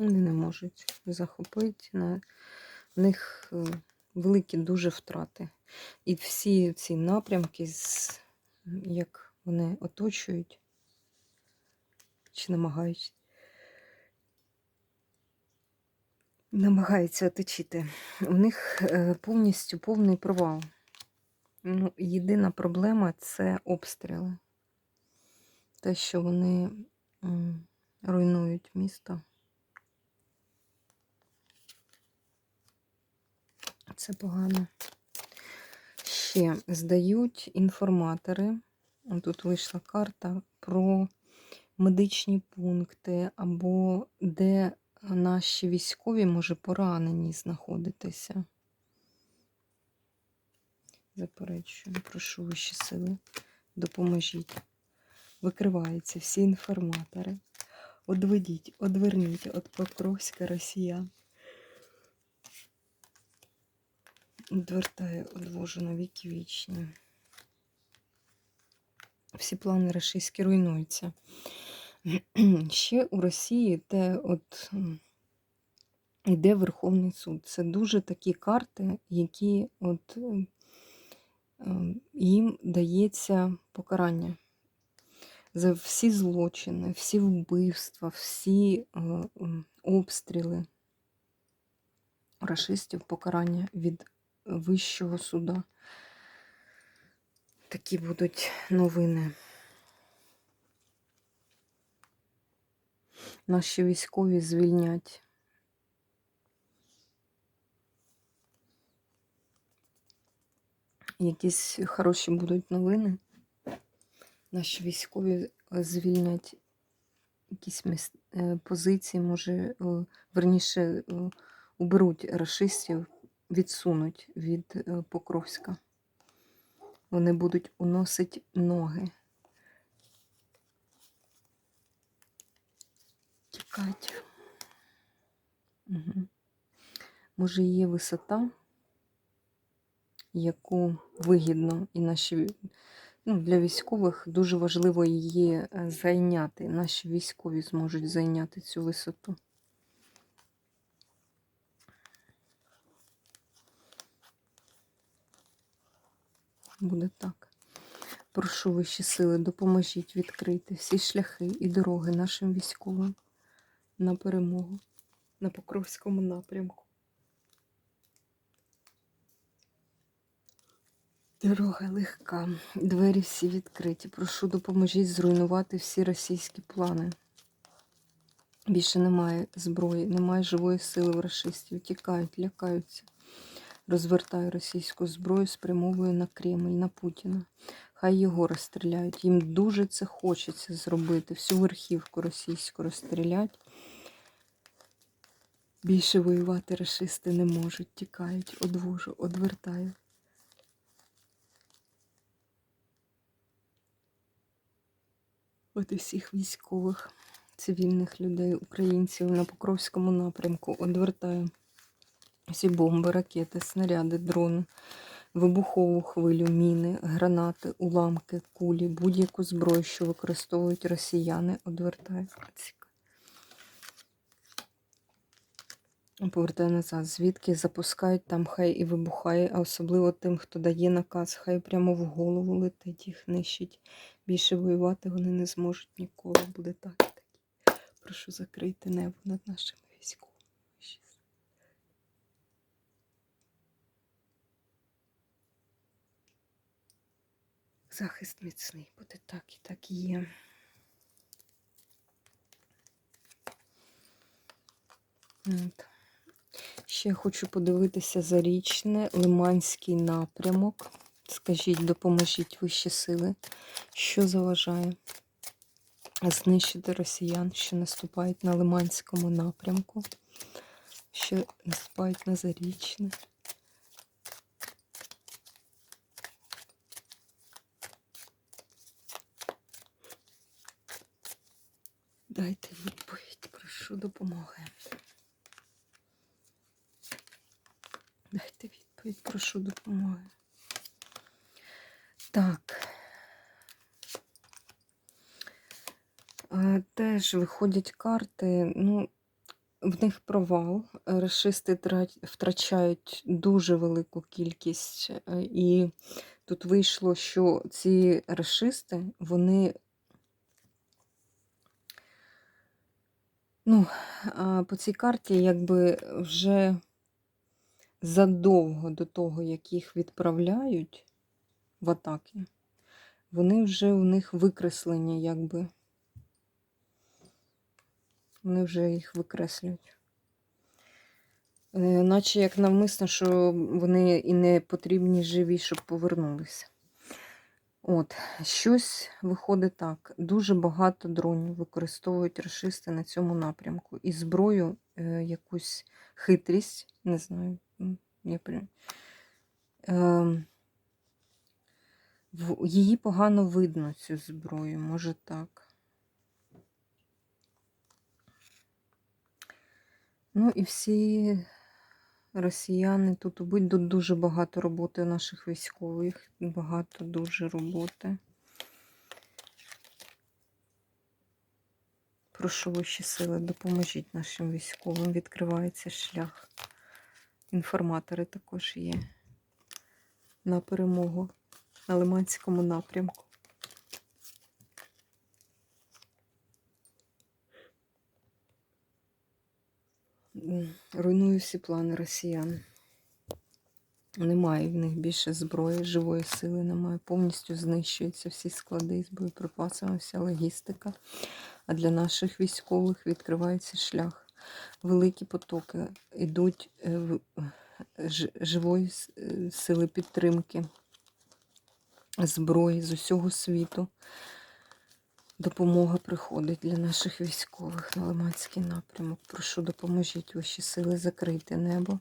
Вони не можуть захопити. На... Них е, великі дуже втрати. І всі ці напрямки, як вони оточують, чи намагаються, намагаються оточити. У них е, повністю повний провал. Ну, Єдина проблема це обстріли. Те, що вони руйнують місто. Це погано. Ще здають інформатори. Тут вийшла карта про медичні пункти, або де наші військові, може, поранені знаходитися. Заперечую, прошу вищі сили, допоможіть. Викриваються всі інформатори. Одведіть, одверніть від Покровська росіян. Відвертає, одвожу на віки вічні. Всі плани рашистські руйнуються. Ще у Росії те от йде Верховний суд. Це дуже такі карти, які от їм дається покарання за всі злочини, всі вбивства, всі обстріли рашистів покарання від Вищого суда. Такі будуть новини. Наші військові звільнять. Якісь хороші будуть новини. Наші військові звільнять якісь е, позиції, може, е, верніше, е, уберуть расистів відсунуть від е, Покровська. Вони будуть уносити ноги. Тікать. Угу. Може, є висота, яку вигідно і наші ну, для військових дуже важливо її е, зайняти. Наші військові зможуть зайняти цю висоту. Буде так. Прошу вищі сили, допоможіть відкрити всі шляхи і дороги нашим військовим на перемогу на Покровському напрямку. Дорога легка, двері всі відкриті. Прошу допоможіть зруйнувати всі російські плани. Більше немає зброї, немає живої сили в расистів. Тікають, лякаються розвертає російську зброю, спрямовує на Кремль, на Путіна. Хай його розстріляють. Їм дуже це хочеться зробити. Всю верхівку російську розстрілять. Більше воювати расисти не можуть, тікають, одвожу, одвертаю. От усіх військових, цивільних людей, українців на Покровському напрямку одвертаю. Всі бомби, ракети, снаряди, дрони, вибухову хвилю, міни, гранати, уламки, кулі, будь-яку зброю, що використовують росіяни, одвертає. Повертає назад, звідки запускають, там хай і вибухає, а особливо тим, хто дає наказ, хай прямо в голову летить, їх нищить. Більше воювати вони не зможуть ніколи. Буде так. Прошу закрити небо над нашими військовими. Захист міцний буде так і так є. От. Ще хочу подивитися зарічне Лиманський напрямок. Скажіть, допоможіть вищі сили, що заважає знищити росіян, що наступають на Лиманському напрямку, що наступають на Зарічне. Дайте відповідь, прошу допомоги. Дайте відповідь, прошу допомоги. Так. Е, Теж виходять карти, ну, в них провал. Рашисти втрачають дуже велику кількість. е, І тут вийшло, що ці рашисти, вони. Ну, по цій карті, якби вже задовго до того, як їх відправляють в атаки, вони вже у них викреслені, якби. Вони вже їх викреслюють. Е, Наче як навмисно, що вони і не потрібні живі, щоб повернулися. От, щось виходить так. Дуже багато дронів використовують рашисти на цьому напрямку. І зброю, е, якусь хитрість, не знаю, я прям. Е, її погано видно, цю зброю, може так. Ну і всі росіяни тут будь тут дуже багато роботи у наших військових, багато дуже роботи. Прошу вищі сили, допоможіть нашим військовим. Відкривається шлях. Інформатори також є на перемогу на Лиманському напрямку. М, Руйную всі плани росіян. Немає в них більше зброї, живої сили немає. Повністю знищуються всі склади з боєприпасами, вся логістика. А для наших військових відкривається шлях. Великі потоки йдуть е, в- живої е, сили підтримки, зброї з усього світу. Допомога приходить для наших військових на Лиманський напрямок. Прошу, допоможіть ваші сили закрити небо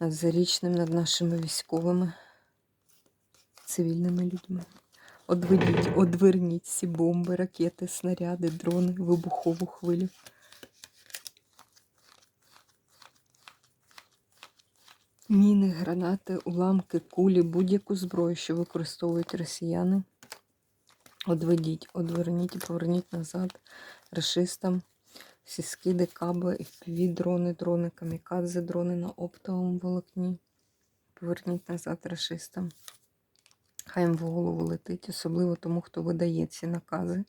над зарічним, над нашими військовими, цивільними людьми. Одведіть, одверніть всі бомби, ракети, снаряди, дрони, вибухову хвилю. Міни, гранати, уламки, кулі, будь-яку зброю, що використовують росіяни. Одведіть, одверніть і поверніть назад рашистам. Всі скиди, каби, FPV, дрони, дрони, камікадзе, дрони на оптовому волокні. Поверніть назад рашистам. Хай їм в голову летить, особливо тому, хто видає ці накази.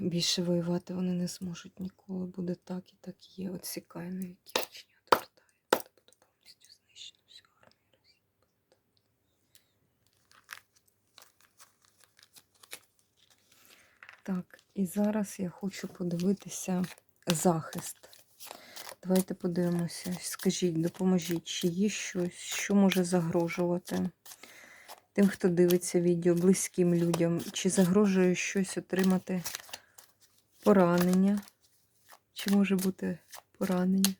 Більше воювати вони не зможуть ніколи. Буде так і так є. Отсікає на віки вічні, отвертає. Та буде повністю знищено всю армію Росії. Так, і зараз я хочу подивитися захист. Давайте подивимося. Скажіть, допоможіть, чи є щось, що може загрожувати тим, хто дивиться відео, близьким людям, чи загрожує щось отримати поранення, чи може бути поранення?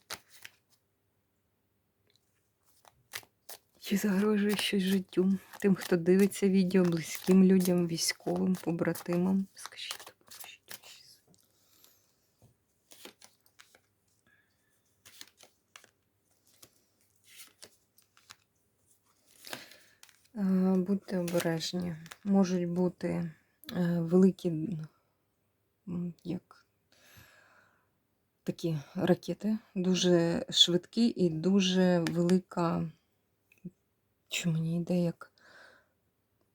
Чи загрожує щось життю тим, хто дивиться відео, близьким людям, військовим, побратимам? Скажіть. Е, Будьте обережні. Можуть бути е, великі, як такі ракети, дуже швидкі і дуже велика, що мені йде, як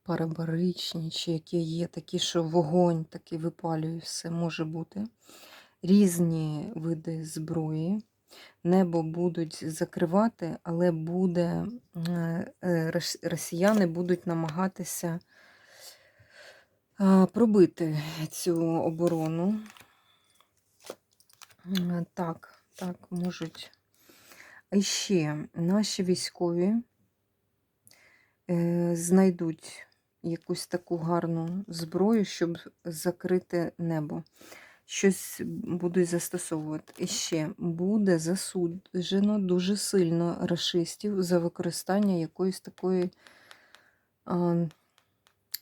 парабаричні, чи які є такі, що вогонь такий випалює все, може бути. Різні види зброї. Небо будуть закривати, але буде е, е, рос- росіяни будуть намагатися пробити цю оборону. Так, так, можуть. А ще наші військові знайдуть якусь таку гарну зброю, щоб закрити небо. Щось будуть застосовувати. І ще буде засуджено дуже сильно рашистів за використання якоїсь такої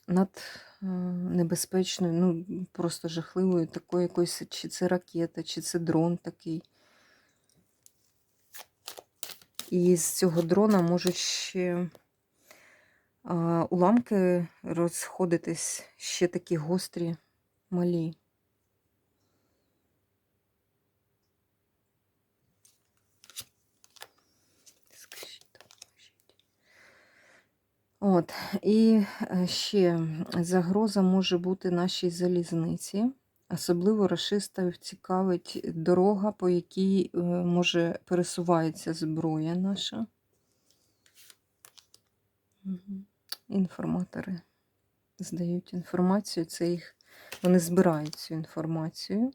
над а, небезпечної, ну просто жахливої, такої якоїсь, чи це ракета, чи це дрон такий. І з цього дрона можуть ще уламки розходитись ще такі гострі, малі. От, і е, ще загроза може бути нашій залізниці. Особливо расистів цікавить дорога, по якій е, може пересувається зброя наша. Мгм. Інформатори здають інформацію, це їх, вони збирають цю інформацію.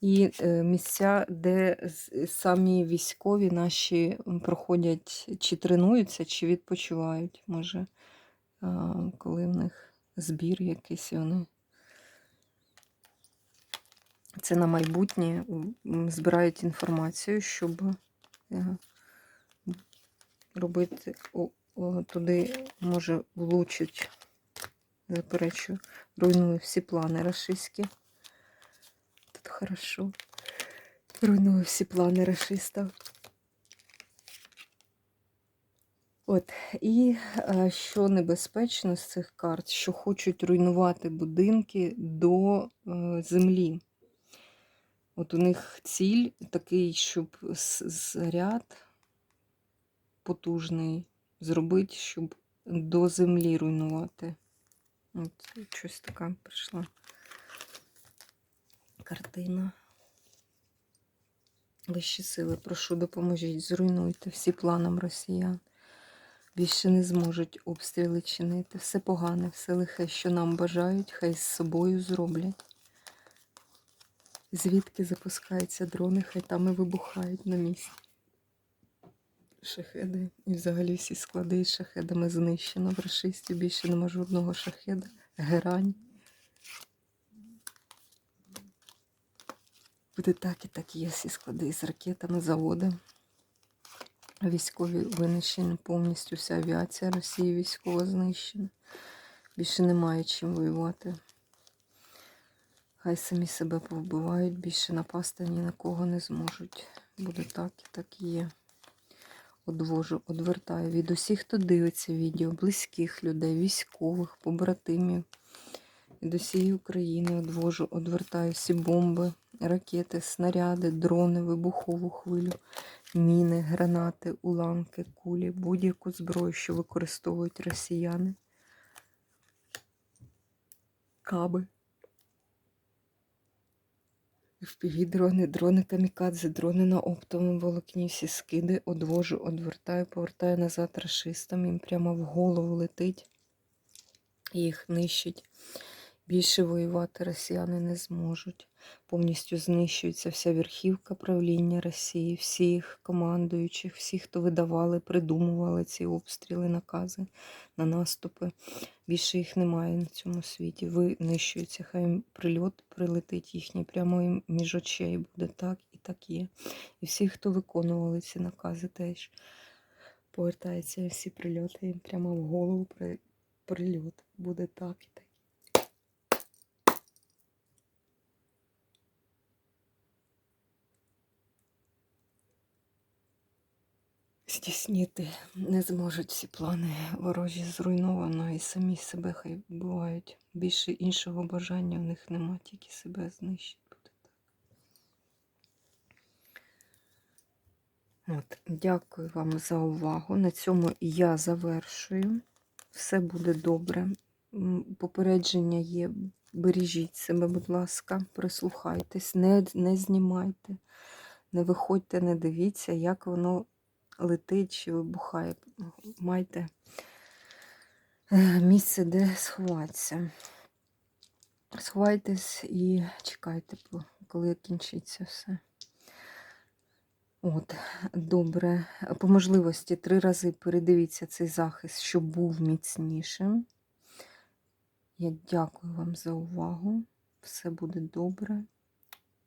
І е, місця, де самі військові наші проходять, чи тренуються, чи відпочивають, може, коли в них збір якийсь вони. Це на майбутнє збирають інформацію, щоб е, робити туди, може, влучить, заперечую, руйнує всі плани рашистські. Тут хорошо. Руйнує всі плани рашистів. От, і е, що небезпечно з цих карт, що хочуть руйнувати будинки до е, землі. От у них ціль такий, щоб заряд потужний зробити, щоб до землі руйнувати. От щось така прийшла картина. Вищі сили, прошу, допоможіть, зруйнуйте всі планам росіян. Більше не зможуть обстріли чинити. Все погане, все лихе, що нам бажають, хай з собою зроблять. Звідки запускаються дрони, хай там і вибухають на місці. Шахеди. І взагалі всі склади з шахедами знищено. В рашистів більше нема жодного шахеда. Герань. Буде так і так є всі склади з ракетами, заводи. Військові винищені повністю вся авіація Росії військова знищена. Більше немає чим воювати. Хай самі себе повбивають, більше напасти ні на кого не зможуть. Буде так і так є. Одвожу, одвертаю від усіх, хто дивиться відео, близьких людей, військових, побратимів. Від усієї України одвожу, одвертаю всі бомби, ракети, снаряди, дрони, вибухову хвилю, міни, гранати, уламки, кулі, будь-яку зброю, що використовують росіяни. Каби. FPV дрони, дрони камікадзе, дрони на оптовому волокні, всі скиди, одвожу, одвертаю, повертаю назад рашистам, їм прямо в голову летить, їх нищить. Більше воювати росіяни не зможуть. Повністю знищується вся верхівка правління Росії, всі їх командуючих, всі, хто видавали, придумували ці обстріли, накази на наступи. Більше їх немає на цьому світі. Винищуються. Хай прильот прилетить їхній прямо їм між очей. Буде так і так є. І всі, хто виконували ці накази, теж повертаються всі прильоти їм прямо в голову прильот. Буде так і так. Здійснити не зможуть всі плани ворожі зруйновано і самі себе хай бувають. Більше іншого бажання в них нема, тільки себе знищити буде так. От, дякую вам за увагу. На цьому я завершую. Все буде добре. Попередження є. Бережіть себе, будь ласка, прислухайтесь, не, не знімайте, не виходьте, не дивіться, як воно летить чи вибухає. Майте е, місце, де сховатися. Сховайтесь і чекайте, коли кінчиться все. От, добре. По можливості три рази передивіться цей захист, щоб був міцнішим. Я дякую вам за увагу. Все буде добре.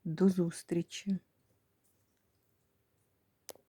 До зустрічі!